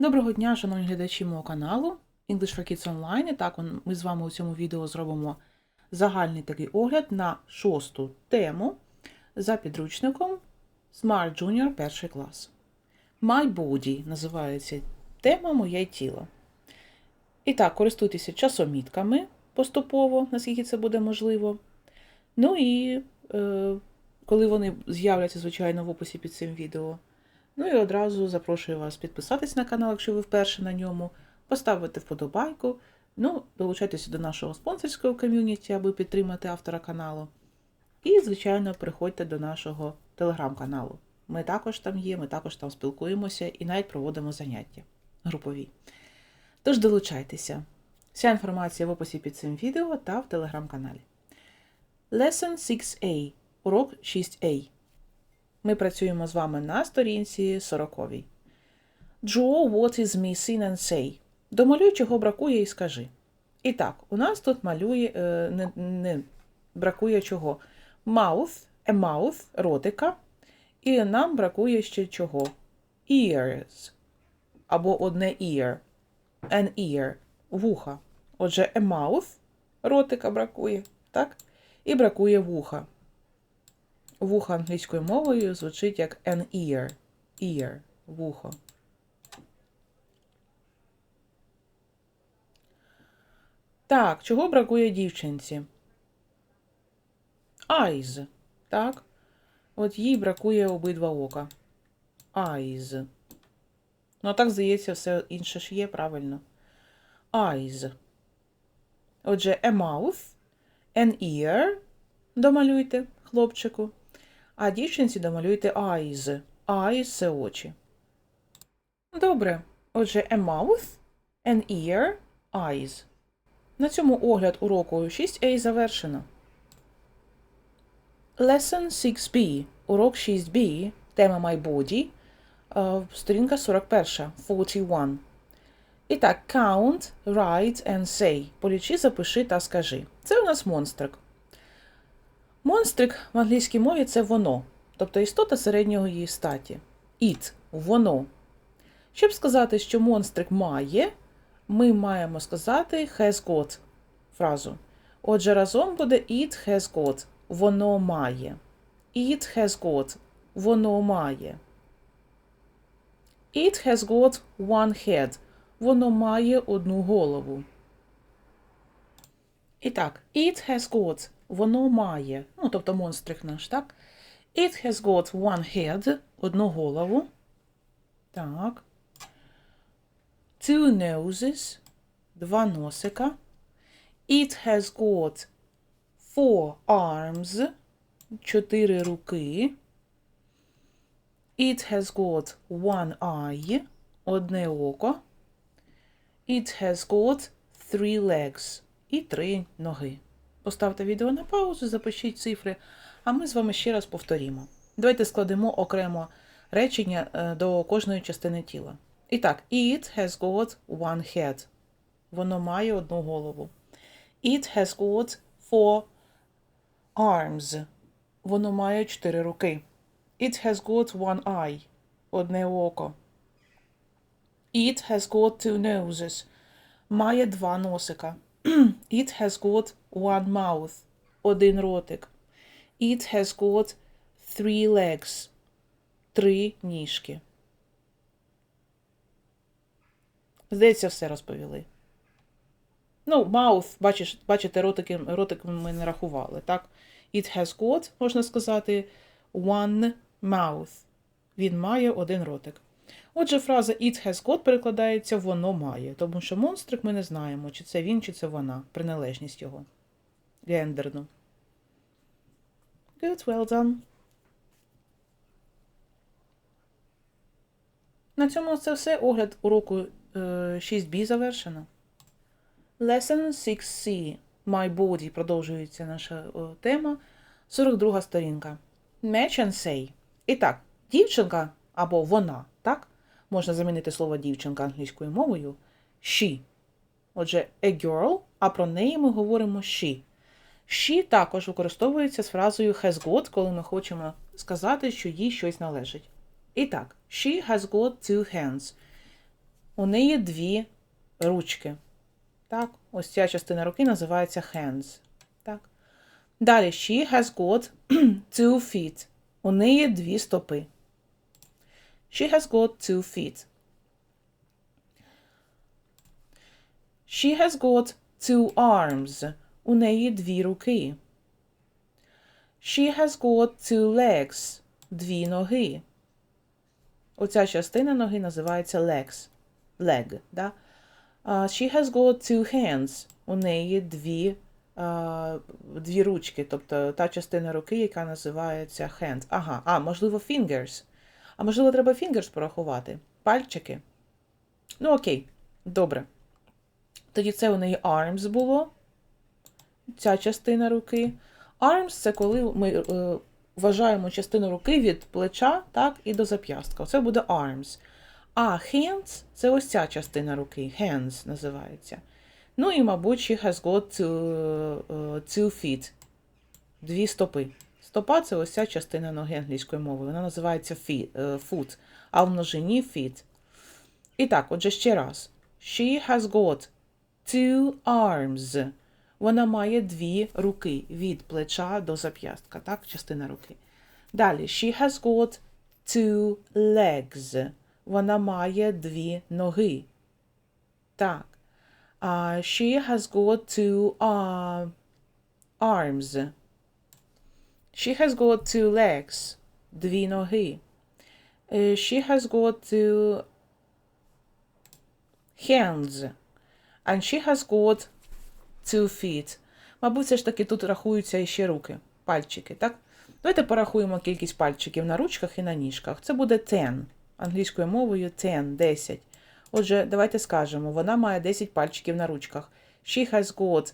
Доброго дня, шановні глядачі мого каналу English for Kids Online. Так, ми з вами у цьому відео зробимо загальний такий огляд на шосту тему за підручником Smart Junior перший клас. My Body називається тема Моє тіло. І так, користуйтеся часомітками поступово, наскільки це буде можливо. Ну і е, коли вони з'являться, звичайно, в описі під цим відео. Ну і одразу запрошую вас підписатись на канал, якщо ви вперше на ньому, поставити вподобайку. Ну, долучайтеся до нашого спонсорського ком'юніті, аби підтримати автора каналу. І, звичайно, приходьте до нашого телеграм-каналу. Ми також там є, ми також там спілкуємося і навіть проводимо заняття групові. Тож долучайтеся. Вся інформація в описі під цим відео та в телеграм-каналі. Lesson 6A. Урок 6A. Ми працюємо з вами на сторінці 40. Draw what is missing and say. Домалюй, чого бракує, і скажи. І так, у нас тут малює, е, не, не бракує чого. Mouth, a mouth, ротика. І нам бракує ще чого. Ears. Або одне ear. An ear. Вуха. Отже, a mouth, ротика бракує, так? І бракує вуха. Вуха англійською мовою звучить як an ear. Ear. Вухо. Так, чого бракує дівчинці? Eyes. Так. От їй бракує обидва ока. Eyes. Ну, так, здається, все інше ж є, правильно. Eyes. Отже, a mouth, an ear. Домалюйте, хлопчику. А дівчинці домалюйте eyes. Eyes – це очі. Добре. Отже, a mouth, an ear, eyes. На цьому огляд уроку 6a завершено. Lesson 6b. Урок 6b. Тема My Body. е, Сторінка 41. 41. І так, count, write and say. Полічи, запиши та скажи. Це у нас монстрик. Монстрик в англійській мові це воно, тобто істота середнього її статі. It – воно. Щоб сказати, що монстрик має, ми маємо сказати has got фразу. Отже, разом буде it has got. Воно має. It has got. Воно має. It has got one head. Воно має одну голову. І так, it has got. Воно має. Ну, тобто монстрик наш, так? It has got one head. Одну голову. Так. Two noses. Два носика. It has got four arms. Чотири руки. It has got one eye. Одне око. It has got three legs. І три ноги. Поставте відео на паузу, запишіть цифри, а ми з вами ще раз повторімо. Давайте складемо окремо речення е, до кожної частини тіла. І так, it has got one head. Воно має одну голову. It has got four arms. Воно має чотири руки. It has got one eye. Одне око. It has got two noses. Має два носика. It has got one mouth. Один ротик. It has got three legs. Три ніжки. Здається, все розповіли. Ну, mouth, бачиш, бачите, ротики, ротик ми не рахували, так? It has got, можна сказати, one mouth. Він має один ротик. Отже, фраза it has got перекладається воно має, тому що монстрик ми не знаємо, чи це він, чи це вона, приналежність його. Гендерну. Good, well done. На цьому це все. Огляд уроку е, 6b завершено. Lesson 6c. My body продовжується наша тема. 42 сторінка. Match and say. І так, дівчинка або вона, так? Можна замінити слово дівчинка англійською мовою. She. Отже, a girl, а про неї ми говоримо she. She також використовується з фразою has got, коли ми хочемо сказати, що їй щось належить. І так, she has got two hands. У неї дві ручки. Так, ось ця частина руки називається hands. Так. Далі she has got two feet. У неї дві стопи. She has got two feet. She has got two arms. У неї дві руки. She has got two legs. Дві ноги. Оця частина ноги називається legs. Leg. Да? Uh, she has got two hands. У неї дві, uh, дві ручки, тобто та частина руки, яка називається hands. Ага, а, можливо, fingers. А можливо, треба fingers порахувати. Пальчики. Ну, окей, добре. Тоді це у неї arms було. Ця частина руки. Arms це коли ми е, вважаємо частину руки від плеча так, і до зап'ястка. Це буде arms. А hands це ось ця частина руки. Hands називається. Ну і, мабуть, she has got two, uh, two feet. Дві стопи. Стопа це ось ця частина ноги англійської мови. Вона називається uh, foot, а в множині feet. І так, отже, ще раз. She has got two arms. Вона має дві руки від плеча до зап'ястка, так, частина руки. Далі, she has got two legs. Вона має дві ноги. Так. Uh, she has got two uh, arms. She has got two legs. Дві ноги. Uh, she has got two hands. And she has got two feet. Мабуть, все ж таки тут рахуються іще руки, пальчики, так? Давайте порахуємо кількість пальчиків на ручках і на ніжках. Це буде 10. Англійською мовою 10, 10. Отже, давайте скажемо, вона має 10 пальчиків на ручках. She has got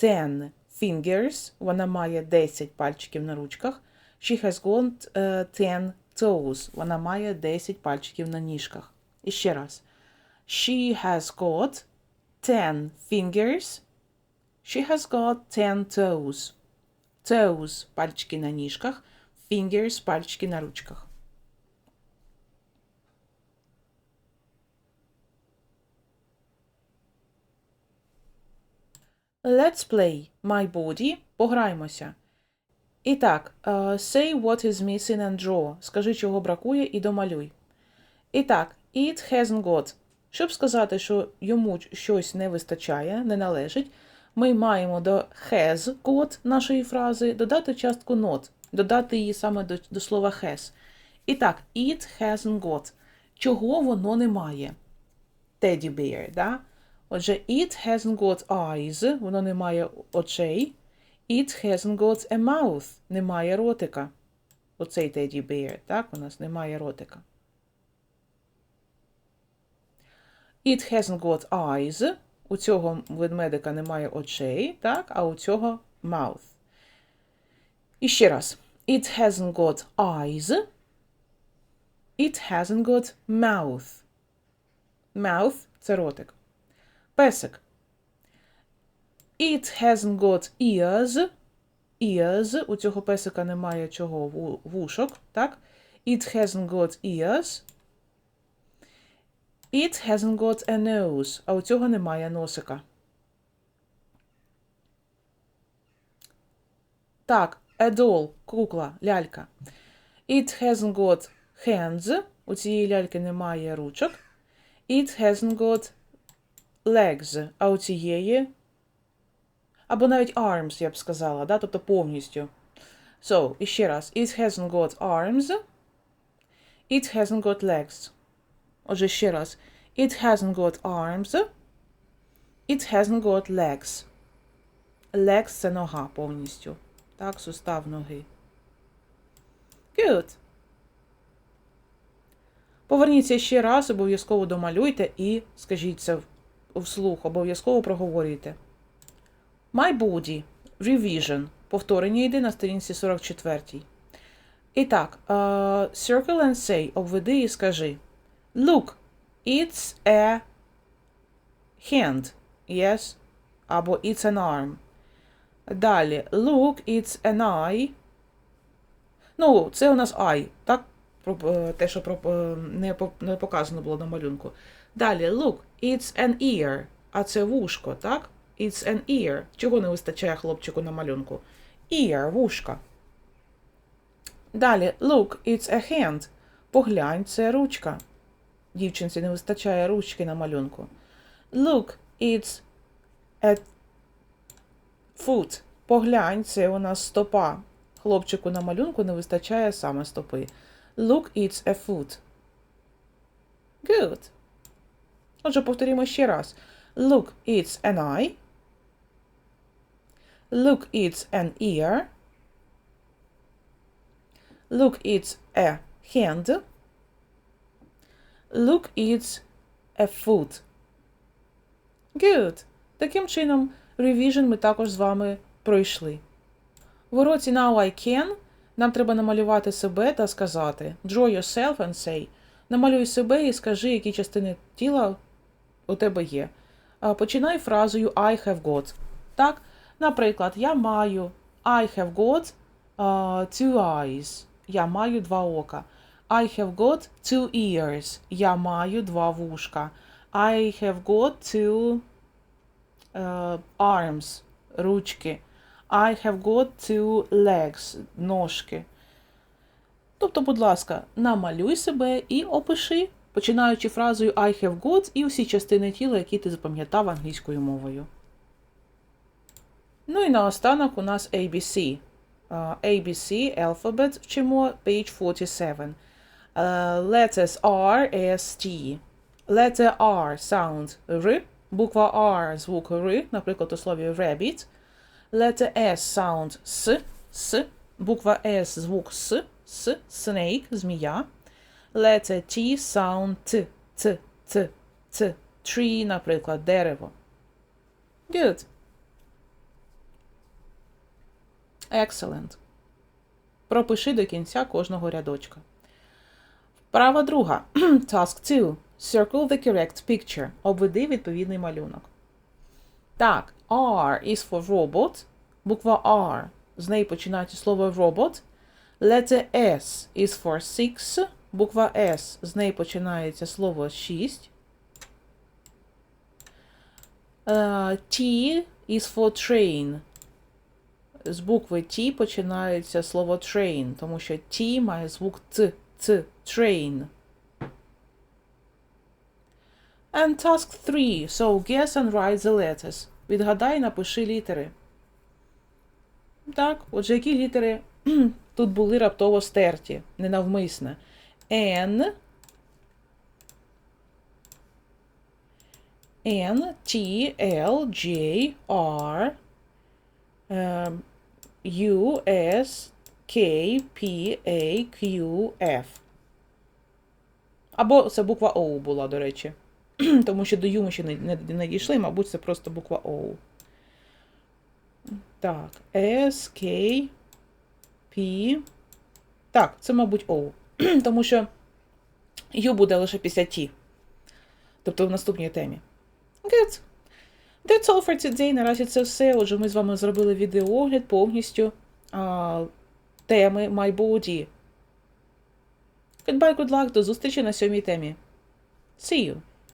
10 fingers. Вона має 10 пальчиків на ручках. She has got uh, 10 toes. Вона має 10 пальчиків на ніжках. І ще раз. She has got 10 fingers. She has got 10 toes. Toes – пальчики на ніжках, fingers – пальчики на ручках. Let's play my body. Пограймося. І так, uh, say what is missing and draw. Скажи, чого бракує, і домалюй. І так, it hasn't got. Щоб сказати, що йому щось не вистачає, не належить, ми маємо до has got нашої фрази додати частку not, додати її саме до, до слова has. І так, it hasn't got. Чого воно не має? Teddy bear, да? Отже, it hasn't got eyes, воно не має очей. It hasn't got a mouth, немає ротика. Оцей teddy bear, так, у нас немає ротика. It hasn't got eyes. У цього ведмедика немає очей, так, а у цього mouth. І ще раз. It hasn't got eyes. It hasn't got mouth. Mouth – це ротик. Песик. It hasn't got ears. Ears. У цього песика немає чого вушок, так? It hasn't got ears. It hasn't got a nose. А у цього немає носика. Так, a doll – кукла, лялька. It hasn't got hands. У цієї ляльки немає ручок. It hasn't got legs. А у цієї. Або навіть arms, я б сказала, да? тобто повністю. So, іще раз. It hasn't got arms. It hasn't got legs. Отже, ще раз. It hasn't got arms. It hasn't got legs. Legs – це нога повністю. Так, сустав ноги. Good. Поверніться ще раз, обов'язково домалюйте і скажіть це вслух, обов'язково проговорюйте. My body. Revision. Повторення йде на сторінці 44. І так, uh, circle and say. Обведи і скажи. Look, it's a hand. Yes? Або it's an arm. Далі. Look, it's an eye. Ну, це у нас eye. Так? е, те, що е, не показано було на малюнку. Далі, look, it's an ear. А це вушко, так? It's an ear. Чого не вистачає хлопчику на малюнку? Ear, вушка. Далі, look, it's a hand. Поглянь, це ручка. Дівчинці не вистачає ручки на малюнку. Look, it's a foot. Поглянь, це у нас стопа. Хлопчику на малюнку не вистачає саме стопи. Look, it's a foot. Good. Отже, повторімо ще раз. Look, it's an eye. Look, it's an ear. Look, it's a hand. Look, it's a foot. Good. Таким чином, revision ми також з вами пройшли. В уроці Now I Can нам треба намалювати себе та сказати Draw yourself and say. Намалюй себе і скажи, які частини тіла у тебе є. Починай фразою I have got. Так, наприклад, я маю I have got а, two eyes. Я маю два ока. I have got two ears. Я маю два вушка. I have got two е, arms. Ручки. I have got two legs. Ножки. Тобто, будь ласка, намалюй себе і опиши, починаючи фразою I have got і всі частини тіла, які ти запам'ятав англійською мовою. Ну і наостанок у нас ABC. ABC alphabet вчимо page 47. Uh, letters R, S, T. Letter R sound R. Буква R звук R, наприклад, у слові rabbit. Letter S sound S, S. Буква S звук С, С, snake, змія. Letter T sound T, T, T, T. Tree, наприклад, дерево. Good. Excellent. Пропиши до кінця кожного рядочка. Вправа друга. Task 2. Circle the correct picture. Обведи відповідний малюнок. Так, R is for robot. Буква R. З неї починається слово robot. Letter S is for six. Буква S. З неї починається слово 6. Е, T is for train. З букви T починається слово train, тому що T має звук Т, Т, train. And task 3. So guess and write the letters. Відгадай, напиши літери. Так, отже, які літери тут були раптово стерті, ненавмисне. N, N, T, L, J, R, ем, U, S, K, P, A, Q, F. Або це буква O була, до речі. Тому що до U ми ще не, не, не дійшли, мабуть, це просто буква O. Так, S, K, P. Так, це, мабуть, O. Тому що Ю буде лише після T. Тобто в наступній темі. Good. That's all for today. Наразі це все. Отже, ми з вами зробили відеоогляд повністю а, теми My Body. Goodbye, good luck. До зустрічі на сьомій темі. See you!